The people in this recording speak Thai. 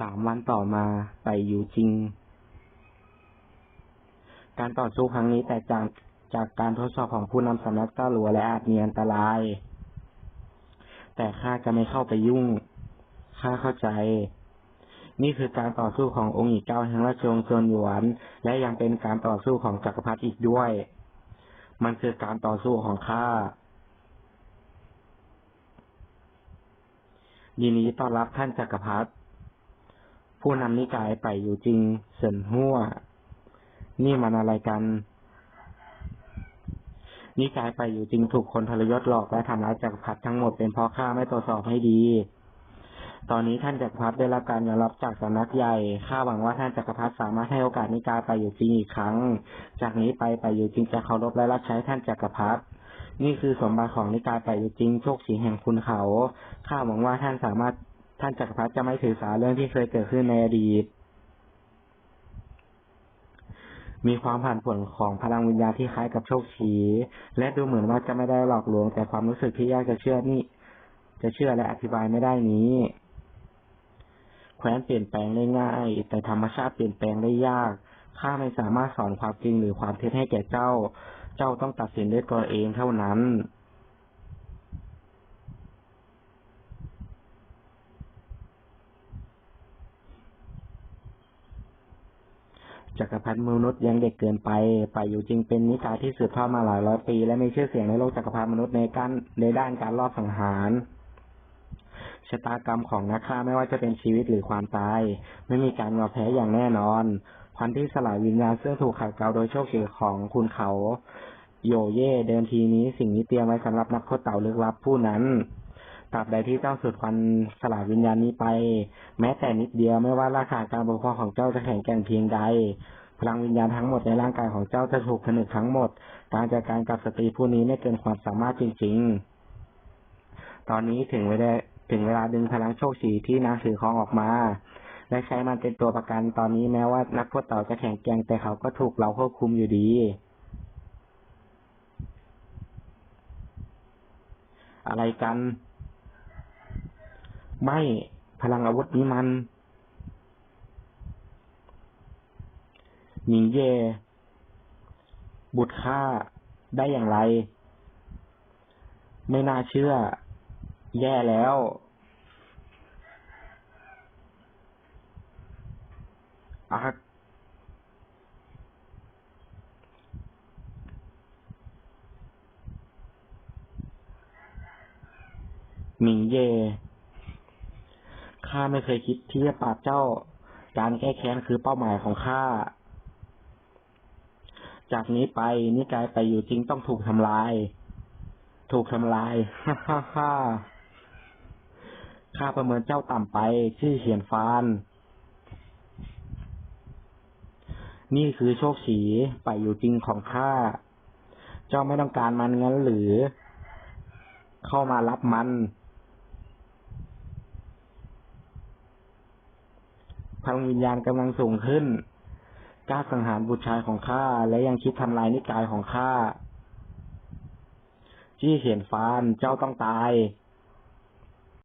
สามวันต่อมาไปอยู่จริง การต่อสู้ครั้งนี้แตกต่างจากการทดสอบของผู้นำสำนักเจ้าหลัวและอาจมีอันตราย แต่ข้าจะไม่เข้าไปยุ่ง ข้าเข้าใจ นี่คือการต่อสู้ขององค์อีกเก้าแห่งราชวงศ์ซนหยวน และยังเป็นการต่อสู้ของจักรพรรดิอีกด้วย มันคือการต่อสู้ของข้ายินดีต้อนรับท่านจักรพรรดิ ผู้นำนิกายไปอยู่จริงเสินหัวนี่มันอะไรกัน นิกายไปอยู่จริงถูกคนทรยศหลอกและทำร้ายจักรพรรดิทั้งหมดเป็นเพราะข้าไม่ตรวจสอบให้ดีตอนนี้ท่านจักรพรรดิได้รับการยอมรับจากสำนักใหญ่ ข้าหวังว่าท่านจักรพรรดิสามารถให้โอกาสนิกายไปอยู่จริงอีกครั้ง จากนี้ไปไปอยู่จริงจะเคารพและรับใช้ท่านจักรพรรดิ นี่คือสมบัติของนิกายไปอยู่จริงโชคสีแห่งคุณเขา ข้าหวังว่าท่านสามารถ ท่านจักรพรรดิจะไม่ถือสาเรื่องที่เคยเกิดขึ้นในอดีต มีความผ่านผลของพลังวิญญาณที่คล้ายกับโชคชีและดูเหมือนว่าจะไม่ได้หลอกลวง แต่ความรู้สึกที่ยากจะเชื่อนี่ จะเชื่อและอธิบายไม่ได้นี้แคว้นเปลี่ยนแปลงได้ง่าย แต่ธรรมชาติเปลี่ยนแปลงได้ยากข้าไม่สามารถสอนความจริงหรือความเท็จให้แก่เจ้า เจ้าต้องตัดสินด้วยตัวเองเท่านั้น จักรพรรดิมนุษย์ยังเด็กเกินไปไปอยู่จริงเป็นนิกายที่สืบทอดมาหลายร้อยปี และมีชื่อเสียงในโลกจักรพรรดิมนุษย์ในการในด้านการลอบสังหารชะตากรรมของนักฆ่าไม่ว่าจะเป็นชีวิตหรือความตาย ไม่มีการยอมแพ้อย่างแน่นอนพันที่สลายวิญญาณซึ่งถูกขัดเกลาโดยโชคดีของคุณเขา โยเย่เดิมทีนี้สิ่งนี้เตรียมไว้สำหรับนักโทษเต่าลึกลับผู้นั้น ตราบใดที่เจ้าสุดควันสลายวิญญาณนี้ไป แม้แต่นิดเดียวไม่ว่าราคาการปกครองของเจ้าจะแข็งแกร่งเพียงใด พลังวิญญาณทั้งหมดในร่างกายของเจ้าจะถูกผนึกทั้งหมด การจัดการกับสตรีผู้นี้ไม่เกินความสามารถจริง ๆ ตอนนี้ถึงเวลาถึงเวลาดึงพลังโชคสีที่นางถือครองออกมาและใช้มันเป็นตัวประกันตอนนี้แม้ว่านักโทษเต่าจะแข็งแกร่งแต่เขาก็ถูกเราควบคุมอยู่ดีอะไรกัน ไม่พลังอาวุธนี้มันหนิงเย่บุตรข้าได้อย่างไร ไม่น่าเชื่อ แย่แล้ว อักหมิงเย่ ข้าไม่เคยคิดที่จะปราบเจ้า การแก้แค้นคือเป้าหมายของข้า จากนี้ไปนิกายไปอยู่จริงต้องถูกทำลาย ถูกทำลาย ฮ่าฮ่าฮ่าข้าประเมินเจ้าต่ำไป ชื่อเขียนฟาน นี่คือโชคสีไปอยู่จริงของข้า เจ้าไม่ต้องการมันงั้นหรือ เข้ามารับมัน พลังวิญญาณกำลังสูงขึ้นกล้าสังหารบุตรชายของข้าและยังคิดทำลายนิกายของข้าจี้เขียนฟานเจ้าต้องตาย